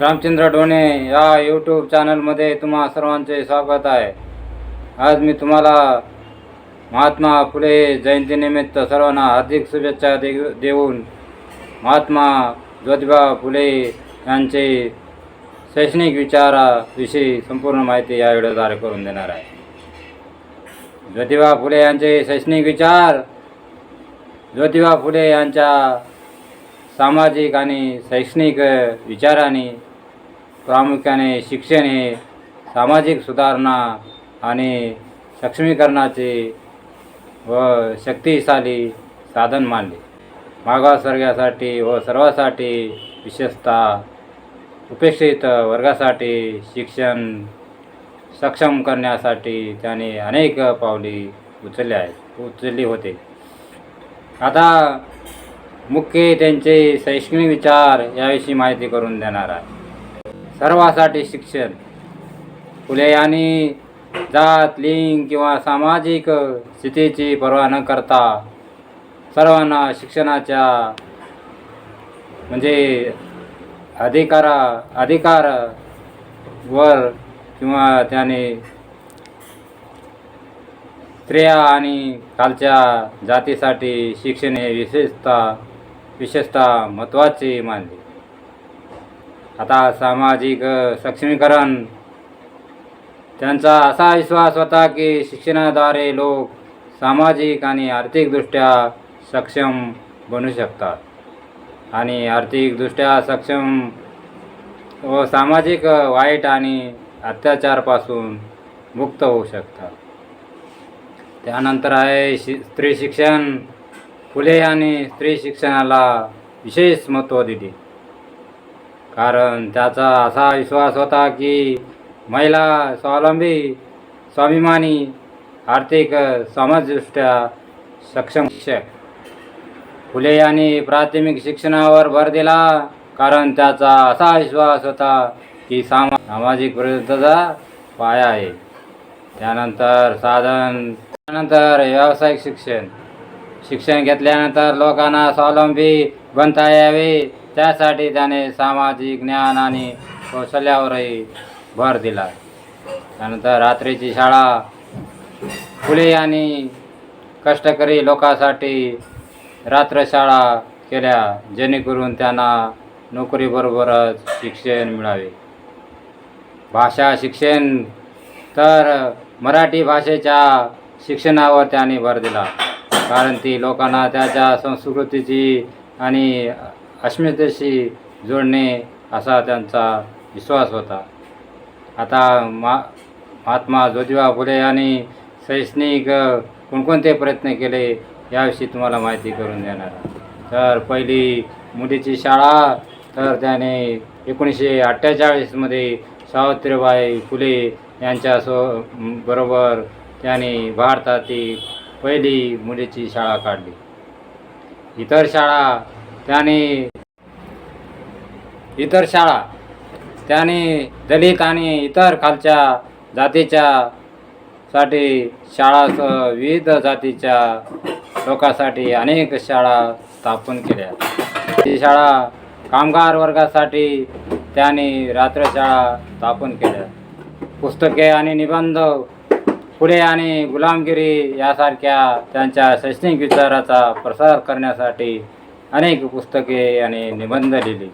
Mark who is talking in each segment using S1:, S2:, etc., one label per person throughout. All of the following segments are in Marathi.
S1: रामचंद्र डोणे या यूट्यूब चॅनलमध्ये तुम्हा सर्वांचे स्वागत आहे. आज मी तुम्हाला महात्मा फुले जयंतीनिमित्त सर्वांना हार्दिक शुभेच्छा दे देऊन महात्मा ज्योतिबा फुले यांचे शैक्षणिक विचाराविषयी संपूर्ण माहिती या व्हिडिओद्वारे करून देणार आहे. ज्योतिबा फुले यांचे शैक्षणिक विचार ज्योतिबा फुले यांच्या सामाजिक आणि शैक्षणिक विचाराने प्रामुख्याने शिक्षण हे सामाजिक सुधारणा आणि सक्षमीकरणाचे व शक्तिशाली साधन मानले. मागासवर्गासाठी व सर्वासाठी विशेषतः उपेक्षित वर्गासाठी शिक्षण सक्षम करण्यासाठी त्याने अनेक पावले उचलले आहेत उचलली होते. आता मुख्य त्यांचे शैक्षणिक विचार याविषयी माहिती करून देणार आहे. सर्वासाठी शिक्षण फुले यांनी जात लिंग किंवा सामाजिक स्थितीची पर्वा न करता सर्वांना शिक्षणाच्या म्हणजे अधिकारा अधिकार वर किंवा त्याने स्त्रिया आणि खालच्या जातीसाठी शिक्षण हे विशेषतः विशेषतः महत्त्वाचे मानले. आता सामाजिक सक्षमीकरण त्यांचा असा विश्वास होता की शिक्षणाद्वारे लोक सामाजिक आणि आर्थिकदृष्ट्या सक्षम बनू शकतात. आणि आर्थिकदृष्ट्या सक्षम व सामाजिक वाईट आणि अत्याचारपासून मुक्त होऊ शकतात. त्यानंतर आहे शि स्त्री शिक्षण फुले यांनी स्त्री शिक्षणाला विशेष महत्त्व दिले कारण त्याचा असा विश्वास होता की महिला स्वावलंबी स्वाभिमानी आर्थिक समाजदृष्ट्या सक्षम शिक्षक. फुले यांनी प्राथमिक शिक्षणावर भर दिला कारण त्याचा असा विश्वास होता की सामा सामाजिक विरुद्धचा पाया आहे. त्यानंतर साधन त्यानंतर व्यावसायिक शिक्षण. शिक्षण घेतल्यानंतर लोकांना स्वावलंबी बनता यावे. त्यासाठी त्याने सामाजिक ज्ञान आणि कौशल्यावरही भर दिला. त्यानंतर रात्रीची शाळा फुले आणि कष्टकरी लोकांसाठी रात्रशाळा केल्या जेणेकरून त्यांना नोकरीबरोबरच शिक्षण मिळावे. भाषा शिक्षण तर मराठी भाषेच्या शिक्षणावर त्याने भर दिला. कारण ती लोकांना त्याच्या संस्कृतीची आणि अस्मितेशी जोडणे असा त्यांचा विश्वास होता. आता मा महात्मा ज्योतिबा फुले आणि शैक्षणिक कोणकोणते प्रयत्न केले याविषयी तुम्हाला माहिती करून देणार तर पहिली मुलीची शाळा तर त्याने एकोणीसशे अठ्ठेचाळीसमध्ये सावित्रीबाई फुले यांच्या सो बरोबर त्याने भारतातील पहिली मुलीची शाळा काढली. इतर शाळा त्याने इतर शाळा त्याने दलित आणि इतर खालच्या जातीच्या साठी शाळासह विविध जातीच्या लोकांसाठी अनेक शाळा स्थापन केल्या. ती शाळा कामगार वर्गासाठी त्याने रात्रशाळा स्थापन केल्या. पुस्तके आणि निबंध पुढे आणि गुलामगिरी यासारख्या त्यांच्या शैक्षणिक विचाराचा प्रसार करण्यासाठी अनेक पुस्तके आणि निबंध लिहिली.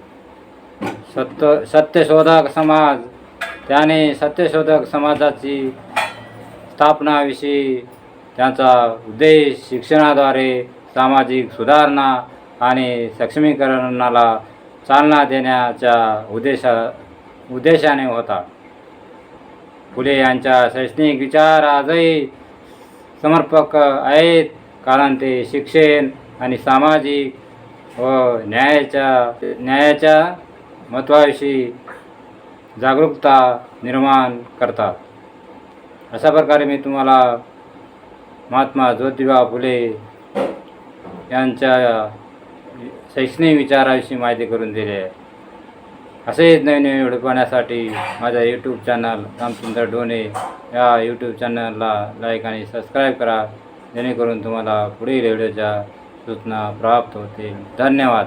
S1: सत्य सत्यशोधक समाज त्याने सत्यशोधक समाजाची स्थापनाविषयी त्यांचा उद्देश शिक्षणाद्वारे सामाजिक सुधारणा आणि सक्षमीकरणाला चालना देण्याच्या उद्देशा उद्देशाने होता. फुले यांच्या शैक्षणिक विचार आजही समर्पक आहेत कारण ते शिक्षण आणि सामाजिक व न्यायाच्या न्यायाच्या महत्त्वाविषयी जागरूकता निर्माण करतात. अशा प्रकारे मी तुम्हाला महात्मा ज्योतिबा फुले यांच्या शैक्षणिक विचाराविषयी माहिती करून दिली आहे. असेच नवीन नवीन व्हिडिओ पाहण्यासाठी माझ्या यूट्यूब चॅनल रामचंद्र डोने या यूट्यूब चॅनलला लाईक आणि सबस्क्राईब करा. जेणेकरून तुम्हाला पुढील व्हिडिओच्या सूचना प्राप्त होतील. धन्यवाद.